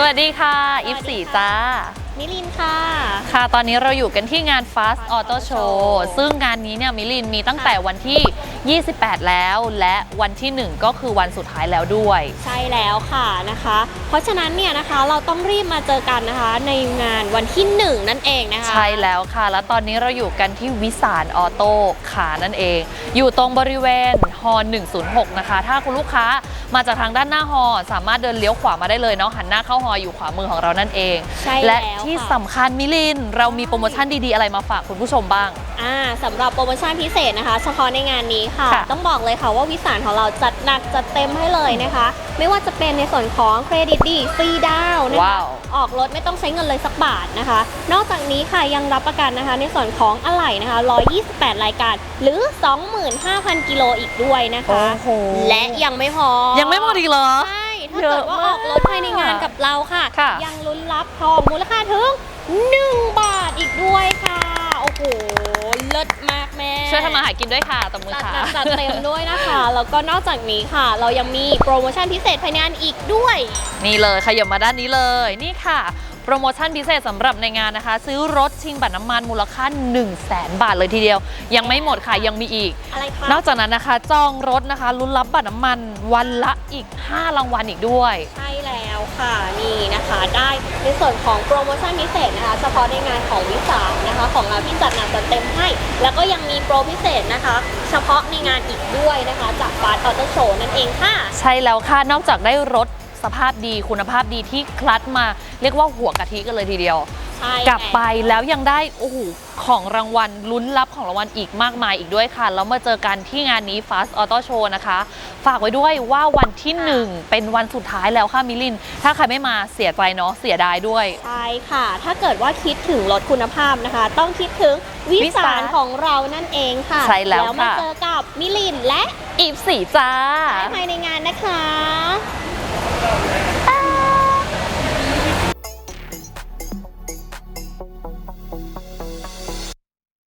สวัสดีค่ะ อิฟสีจ้า มิลินค่ะ ค่ะ ตอนนี้เราอยู่กันที่งาน Fast Auto Show ซึ่งงานนี้เนี่ยมิลินมีตั้งแต่วันที่ 28 แล้ว และวันที่ 1 ก็คือวันสุดท้ายแล้วด้วย ใช่แล้วค่ะนะคะ เพราะฉะนั้นเนี่ยนะคะเราต้องรีบมาเจอกันนะคะ ในงานวันที่ 1 นั่นเองนะคะ ใช่แล้วค่ะ แล้วตอนนี้เราอยู่กันที่วิสารออโต้ขานั่นเอง อยู่ตรงบริเวณฮอ106 นะคะ ถ้าคุณลูกค้ามาจากทางด้านหน้าฮอสามารถเดินเลี้ยวขวามาได้เลยเนาะหันหน้าเข้าฮออยู่ขวามือของเรานั่นเองใช่และแล้วที่ค่ะสำคัญมิลิน เรามีโปรโมชั่นดีๆ อะไรมาฝากคุณผู้ชมบ้าง อ่าสำหรับโปรโมชั่นพิเศษนะคะ เฉพาะในงานนี้ค่ะ ค่ะ ต้องบอกเลยค่ะว่าวิสารของเราจัดหนักจัดเต็มให้เลยนะคะ ไม่ว่าจะเป็นในส่วนของเครดิตดีฟรีดาวน์นะคะ ว้าว ออกรถไม่ต้องใช้เงินเลยสักบาทนะคะ นอกจากนี้ค่ะยังรับประกันนะคะ ในส่วนของอะไหล่นะคะ 128 รายการหรือ 25,000 กิโลอีกด้วยนะคะ โอ้โหและยังไม่พอยังไม่หมดอีกเหรอ ใช่ถ้าเกิดว่าออกรถภายในงานกับเราค่ะ ค่ะ ยังลุ้นรับทองมูลค่าถึง 1 บาทอีกด้วยค่ะ โอ้โหเลิศมากแม่ช่วยทำมาหากินด้วยค่ะตบมือจัดค่ะ หนักจัดเต็มด้วยนะคะ แล้วก็นอกจากนี้ค่ะ เรายังมีโปรโมชั่นพิเศษภายในงานอีกด้วย นี่เลยขยับมาด้านนี้เลยนี่ค่ะ โปรโมชั่นพิเศษสำหรับในงานนะคะ ซื้อรถชิงบัตรน้ำมันมูลค่า 1 0 0 0 0แบาทเลยทีเดียว ยังไม่หมดค่ะยังมีอีก อะไรคะนอกจากนั้นนะคะ จองรถนะคะลุ้นรับบัตรน้ำมันวันละอีก 5 รางวัลอีกด้วย ใช่แล้วค่ะนี่นะคะ ได้ในส่วนของโปรโมชั่นพิเศษนะคะ เฉพาะในงานของวิสาหนะคะ ของเราที่จัดหนักจัดเต็มให้ แล้วก็ยังมีโปรพิเศษนะคะ เฉพาะในงานอีกด้วยนะคะ จากฟาสต์ออโต้โชว์นั่นเองค่ะ ใช่แล้วค่ะนอกจากได้รถ สภาพดีคุณภาพดีที่คลัดมา เรียกว่าหัวกะทิกันเลยทีเดียว ใช่กลับไปแล้วยังได้โอ้โหของรางวัลลุ้นรับของรางวัลอีกมากมายอีกด้วยค่ะ แล้วมาเจอกันที่งานนี้ Fast Auto Show นะคะ ฝากไว้ด้วยว่าวันที่ 1 เป็นวันสุดท้ายแล้วค่ะมิลิน ถ้าใครไม่มาเสียใจเนาะเสียดายด้วย ใช่ค่ะ ถ้าเกิดว่าคิดถึงรถคุณภาพนะคะ ต้องคิดถึงวิวิสาสาหรของเรานั่นเองค่ะใช่แล้วมาค่ะเจอกับมิลินและอีฟสีจ้าภายในงานนะคะ Wow.